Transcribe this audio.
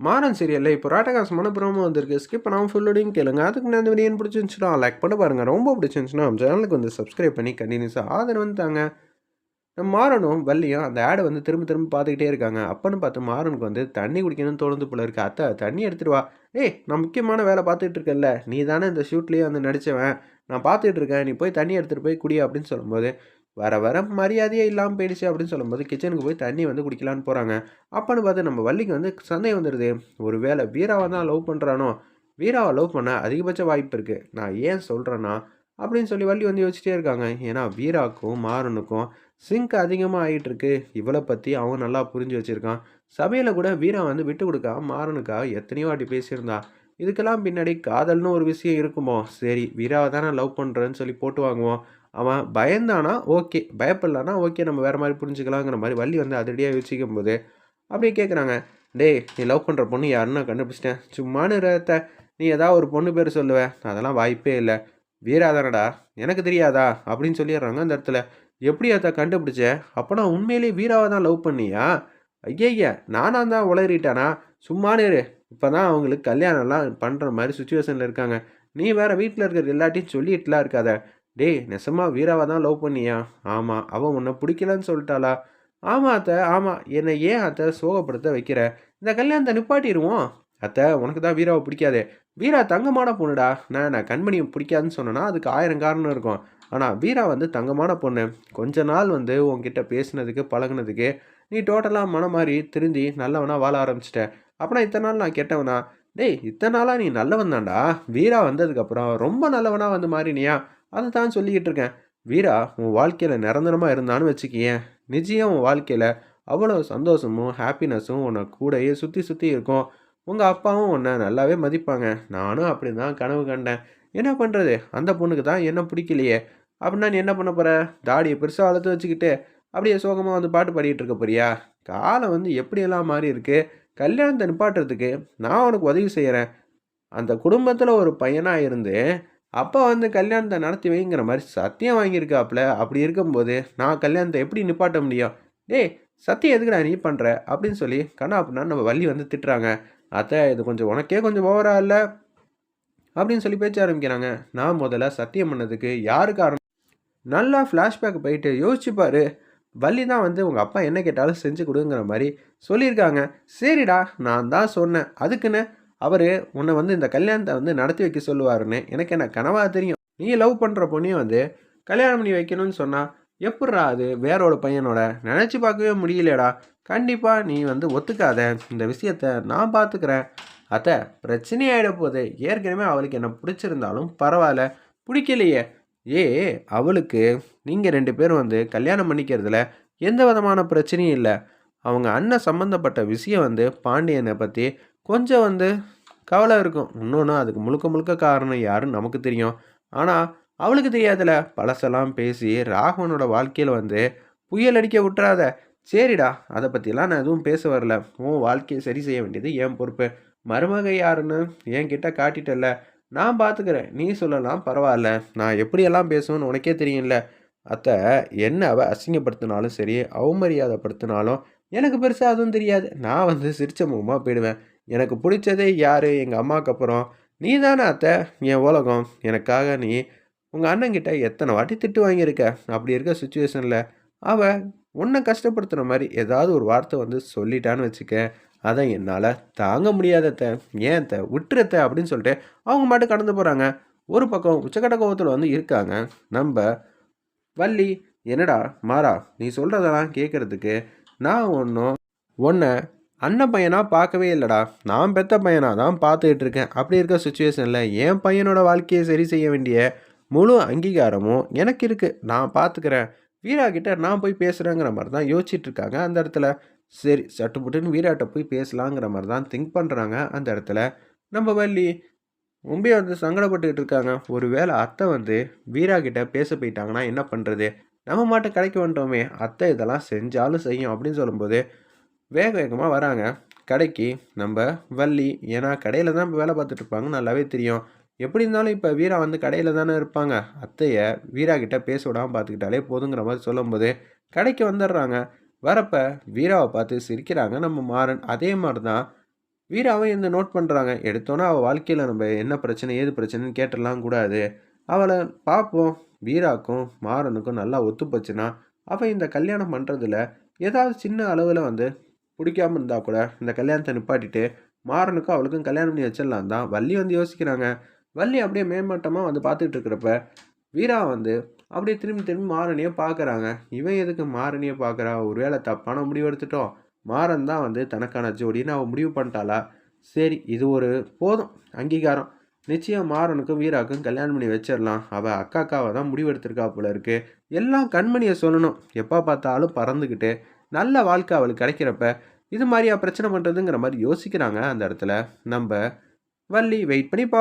மாறன் சீரியலில் இப்போ ராட்டகாசமான ப்ரோமோ வந்திருக்கு. ஸ்கிப் பண்ணாமல் ஃபுல்லோடையும் கேளுங்க. அதுக்கு முன்னாடி இந்த வீடியோ பிடிச்சிருந்துச்சுன்னா லைக் பண்ண பாருங்கள் ரொம்ப பிடிச்சிருந்துச்சுன்னா நம்ம சேனலுக்கு வந்து சப்ஸ்கிரைப் பண்ணி கண்டினியூஸாக ஆதரவு வந்து தாங்க. நம்ம மாறனும் வள்ளியும் அந்த ஆடை வந்து திரும்ப திரும்ப பார்த்துக்கிட்டே இருக்காங்க. அப்பன்னு பார்த்து மாறனுக்கு வந்து தண்ணி குடிக்கணும்னு தோணுது போல இருக்கு. அத்தை தண்ணி எடுத்துகிட்டு வா. ஏய் நான் முக்கியமான வேலை பார்த்துட்டு இருக்கேன்ல. நீ தானே இந்த ஷூட்லேயே வந்து நடித்தவன் நான் பார்த்துட்டு இருக்கேன். நீ போய் தண்ணி எடுத்துகிட்டு போய் குடி அப்படின்னு சொல்லும்போது வர வர மரியாதையே இல்லாமல் போயிடுச்சு அப்படின்னு சொல்லும்போது கிச்சனுக்கு போய் தண்ணி வந்து குடிக்கலான்னு போகிறாங்க அப்போன்னு பார்த்து நம்ம வள்ளிக்கு வந்து சந்தேகம் வந்துடுது ஒரு வேளை வீராவை தான் லவ் பண்ணுறானோ வீராவை லவ் பண்ண அதிகபட்ச வாய்ப்பு இருக்குது நான் ஏன் சொல்கிறேன்னா அப்படின்னு சொல்லி வள்ளி வந்து யோசிச்சிட்டே இருக்காங்க. ஏன்னா வீராக்கும் மாறனுக்கும் சிங்க் அதிகமாக ஆகிட்டு இருக்கு. இவளை பற்றி அவன் நல்லா புரிஞ்சு வச்சுருக்கான். சபையில் கூட வீரா வந்து விட்டு கொடுக்கா மாறனுக்காக எத்தனையோ வாட்டி பேசியிருந்தா. இதுக்கெல்லாம் பின்னாடி காதல்னு ஒரு விஷயம் இருக்குமோ? சரி வீராவை தானே லவ் பண்ணுறேன்னு சொல்லி போட்டு வாங்குவோம். அவன் பயந்தானா? ஓகே. பயப்படலான்னா ஓகே நம்ம வேறு மாதிரி புரிஞ்சுக்கலாங்கிற மாதிரி வள்ளி வந்து அதிரடியாக யோசிக்கும் போது அப்படியே கேட்குறாங்க டேய் நீ லவ் பண்ணுற பொண்ணு யாருன்னு கண்டுபிடிச்சிட்டேன். சும்மானு ரத்த நீ ஏதாவது ஒரு பொண்ணு பேர் சொல்லுவேன் அதெல்லாம் வாய்ப்பே இல்லை. வீராதானடா? எனக்கு தெரியாதா? அப்படின்னு சொல்லிடுறாங்க அந்த இடத்துல. எப்படி அதை கண்டுபிடிச்ச? அப்போ நான் உண்மையிலேயே வீராவை தான் லவ் பண்ணியா? ஐயா நானாக தான் உளறிட்டானா? சும்மானு இப்போ தான் அவங்களுக்கு கல்யாணம்லாம் பண்ணுற மாதிரி சுச்சுவேஷனில் இருக்காங்க. நீ வேறு வீட்டில் இருக்கிற எல்லாத்தையும் சொல்லிட்டுலாம் இருக்காத. டேய் நெசமா வீராவை தான் லவ் பண்ணியா? ஆமாம் அவன் உன்னை பிடிக்கலன்னு சொல்லிட்டாளா? ஆமாம் அத்தை ஆமாம் என்னை ஏன் அத்தை சோகப்படுத்த வைக்கிற? இந்த கல்யாணத்தை நிப்பாட்டிடுவோம். அத்தை உனக்கு தான் வீராவை பிடிக்காதே. வீரா தங்கமான பொண்ணுடா. நான் நான் கண்மணியை பிடிக்காதுன்னு சொன்னேன்னா அதுக்கு ஆயிரம் காரணம் இருக்கும். ஆனால் வீரா வந்து தங்கமான பொண்ணு. கொஞ்ச நாள் வந்து உன்கிட்ட பேசினதுக்கு பழகுனதுக்கு நீ டோட்டலாக மனம் மாறி திருந்தி நல்லவனாக வாழ ஆரம்பிச்சிட்ட. அப்புறம் இத்தனை நாள் நான் கெட்டவனா? டேய் இத்தனை நாளாக நீ நல்லவன் தான்டா வீரா வந்ததுக்கப்புறம் ரொம்ப நல்லவனாக வந்து மாறினியா? அதை தான் சொல்லிக்கிட்டு இருக்கேன். வீரா உன் வாழ்க்கையில் நிரந்தரமாக இருந்தான்னு வச்சுக்கியேன். நிச்சயம் உன் வாழ்க்கையில் அவ்வளோ சந்தோஷமும் ஹாப்பினஸும் உன்னை கூடயே சுற்றி சுற்றி இருக்கும். உங்கள் அப்பாவும் உன்னை நல்லாவே மதிப்பாங்க. நானும் அப்படி தான் கனவு கண்டேன். என்ன பண்ணுறது அந்த பொண்ணுக்கு தான் என்ன பிடிக்கலையே. அப்படின்னா நீ என்ன பண்ண போகிற தாடியை பெருசாக வளர்த்து வச்சுக்கிட்டு அப்படியே சோகமாக வந்து பாட்டு பாடிட்டு இருக்க போறியா? காலம் வந்து எப்படியெல்லாம் மாறி இருக்கு? கல்யாணத்தை நிப்பாட்டுறதுக்கு நான் உனக்கு உதவி செய்கிறேன் அந்த குடும்பத்தில் ஒரு பையனாக இருந்து அப்பா வந்து கல்யாணத்தை நடத்தி வைங்கிற மாதிரி சத்தியம் வாங்கியிருக்காப்புல. அப்படி இருக்கும்போது நான் கல்யாணத்தை எப்படி நிப்பாட்ட முடியும்? டேய் சத்தியம் எதுக்குடா நீ பண்ணுற அப்படின்னு சொல்லி கண்ணா அப்படின்னா நம்ம வள்ளி வந்து திட்டுறாங்க. அத்தை இது கொஞ்சம் உனக்கே கொஞ்சம் ஓவரா இல்லை? அப்படின்னு சொல்லி பேச்ச ஆரம்பிக்கிறாங்க. நான் முதல்ல சத்தியம் பண்ணதுக்கு யாரு காரணம்? நல்லா ஃப்ளாஷ்பேக் போயிட்டு யோசிச்சுப்பாரு வள்ளி தான் வந்து உங்கள் அப்பா என்ன கேட்டாலும் செஞ்சு கொடுங்கிற மாதிரி சொல்லியிருக்காங்க. சரிடா நான் தான் சொன்னேன். அதுக்குன்னு அவர் உன்னை வந்து இந்த கல்யாணத்தை வந்து நடத்தி வைக்க சொல்லுவாருன்னு எனக்கு என்ன கனவாக தெரியும். நீ லவ் பண்ணுற பொண்ணையும் வந்து கல்யாணம் பண்ணி வைக்கணும்னு சொன்னால் எப்பட்றா அது வேறோட பையனோட நினச்சி பார்க்கவே முடியலடா கண்டிப்பாக நீ வந்து ஒத்துக்காத. இந்த விஷயத்த நான் பார்த்துக்கிறேன் அத்தை பிரச்சனையாயிட போகுது. ஏற்கனவே அவளுக்கு என்ன பிடிச்சிருந்தாலும் பரவாயில்ல. பிடிக்கலையே. ஏ அவளுக்கு நீங்கள் ரெண்டு பேரும் வந்து கல்யாணம் பண்ணிக்கிறதுல எந்த விதமான பிரச்சனையும் இல்லை. அவங்க அண்ணன் சம்மந்தப்பட்ட விஷயம் வந்து பாண்டியனை பற்றி கொஞ்சம் வந்து கவலை இருக்கும். இன்னொன்று அதுக்கு முழுக்க முழுக்க காரணம் யாருன்னு நமக்கு தெரியும். ஆனால் அவளுக்கு தெரியாதுல. பழசெல்லாம் பேசி ராகவனோட வாழ்க்கையில் வந்து புயல் அடிக்க விட்டுறாத. சரிடா அதை பற்றிலாம் நான் எதுவும் பேச வரல. உன் வாழ்க்கையை சரி செய்ய வேண்டியது என் பொறுப்பு. மருமகை யாருன்னு என்கிட்ட காட்டிட்டல நான் பார்த்துக்கிறேன் நீ சொல்லலாம் பரவாயில்ல. நான் எப்படியெல்லாம் பேசணும்னு உனக்கே தெரியும்ல. அத்தை என்ன அவள் அசிங்கப்படுத்தினாலும் சரி அவமரியாதைப்படுத்தினாலும் எனக்கு பெருசாக அதுவும் தெரியாது. நான் வந்து சிரிச்ச முகமாக போயிடுவேன். எனக்கு பிடிச்சதே யார்? எங்கள் அம்மாவுக்கு அப்புறம். நீ தானே அத்தை? என் உலகம். எனக்காக நீ உங்கள் அண்ணங்கிட்ட எத்தனை வாட்டி திட்டு வாங்கியிருக்க? அப்படி இருக்க சுச்சுவேஷனில் அவள் உன்னை கஷ்டப்படுத்துகிற மாதிரி ஏதாவது ஒரு வார்த்தை வந்து சொல்லிட்டான்னு வச்சுக்க அதை என்னால் தாங்க முடியாதத்த ஏன் த விட்டுறத்த அப்படின்னு சொல்லிட்டு அவங்க மட்டும் கடந்து போகிறாங்க ஒரு பக்கம் உச்சக்கட்ட கோபத்தில் வந்து இருக்காங்க. நம்ம வள்ளி என்னடா மாறா? நீ சொல்கிறதெல்லாம் கேட்குறதுக்கு நான் ஒன்றும் ஒன்றை அண்ணன் பையனாக பார்க்கவே இல்லைடா. நான் பெத்த பையனாக தான் பார்த்துக்கிட்டு இருக்கேன். அப்படி இருக்க சுச்சுவேஷனில் என் பையனோட வாழ்க்கையை சரி செய்ய வேண்டிய முழு அங்கீகாரமும் எனக்கு இருக்குது நான் பார்த்துக்கிறேன். வீரா கிட்ட நான் போய் பேசுகிறேங்கிற மாதிரி தான் யோசிச்சுட்டு இருக்காங்க. அந்த இடத்துல சரி சட்டுப்புட்டுன்னு வீராட்ட போய் பேசலாங்கிற மாதிரி தான் திங்க் பண்ணுறாங்க அந்த இடத்துல நம்ம வள்ளி ரொம்ப வந்து சங்கடப்பட்டுக்கிட்டு இருக்காங்க. ஒரு வேளை அத்தை வந்து வீரா கிட்ட பேச போயிட்டாங்கன்னா என்ன பண்ணுறது நம்ம மாட்டை கடைக்கு வந்துட்டோமே. அத்தை இதெல்லாம் செஞ்சாலும் செய்யும் அப்படின்னு சொல்லும்போது வேக வேகமாக வராங்க. கடைக்கு நம்ம வள்ளி ஏன்னா கடையில் தான் வேலை பார்த்துட்டு இருப்பாங்க. நல்லாவே தெரியும். எப்படி இருந்தாலும் இப்போ வீரா வந்து கடையில் தானே இருப்பாங்க. அத்தையை வீரா கிட்டே பேச விடாமல் பார்த்துக்கிட்டாலே போதுங்கிற மாதிரி சொல்லும்போது கடைக்கு வந்துடுறாங்க. வரப்ப வீராவை பார்த்து சிரிக்கிறாங்க. நம்ம மாறன் அதே மாதிரி தான் வீராவும் இந்த நோட் பண்ணுறாங்க எடுத்தோன்னே அவள் வாழ்க்கையில் நம்ம என்ன பிரச்சனை ஏது பிரச்சனைன்னு கேட்டுடலாம் கூடாது. அவளை பார்ப்போம். வீராக்கும் மாறனுக்கும் நல்லா ஒத்து போச்சுன்னா அவள் இந்த கல்யாணம் பண்ணுறதுல ஏதாவது சின்ன அளவில் வந்து பிடிக்காம இருந்தால் கூட இந்த கல்யாணத்தை நிப்பாட்டிட்டு மாறனுக்கும் அவளுக்கும் கல்யாணம் பண்ணி வச்சிடலாம் தான் வள்ளி வந்து யோசிக்கிறாங்க. வள்ளி அப்படியே மேம்பட்டமாக வந்து பார்த்துக்கிட்டு இருக்கிறப்ப வீரா வந்து அப்படியே திரும்பி திரும்பி மாறனையே பார்க்குறாங்க. இவன் எதுக்கு மாறனையே பார்க்குறா? ஒருவேளை தப்பான முடிவு எடுத்துட்டோம். மாறன் தான் வந்து தனக்கான ஜோடின்னு அவள் முடிவு பண்ணிட்டாளா? சரி இது ஒரு போதும் அங்கீகாரம். நிச்சயம் மாறனுக்கும் வீராக்கும் கல்யாணம் பண்ணி வச்சிடலாம். அவள் அக்கா அக்காவை தான் முடிவு எடுத்திருக்கா போல இருக்கு. எல்லாம் கண்மணியை சொல்லணும். எப்போ பார்த்தாலும் பறந்துக்கிட்டு நல்ல வாழ்க்கை அவளுக்கு கிடைக்கிறப்ப இது மாதிரியா பிரச்சனை பண்ணுறதுங்கிற மாதிரி யோசிக்கிறாங்க அந்த இடத்துல. நம்ம வள்ளி வெயிட் பண்ணி பா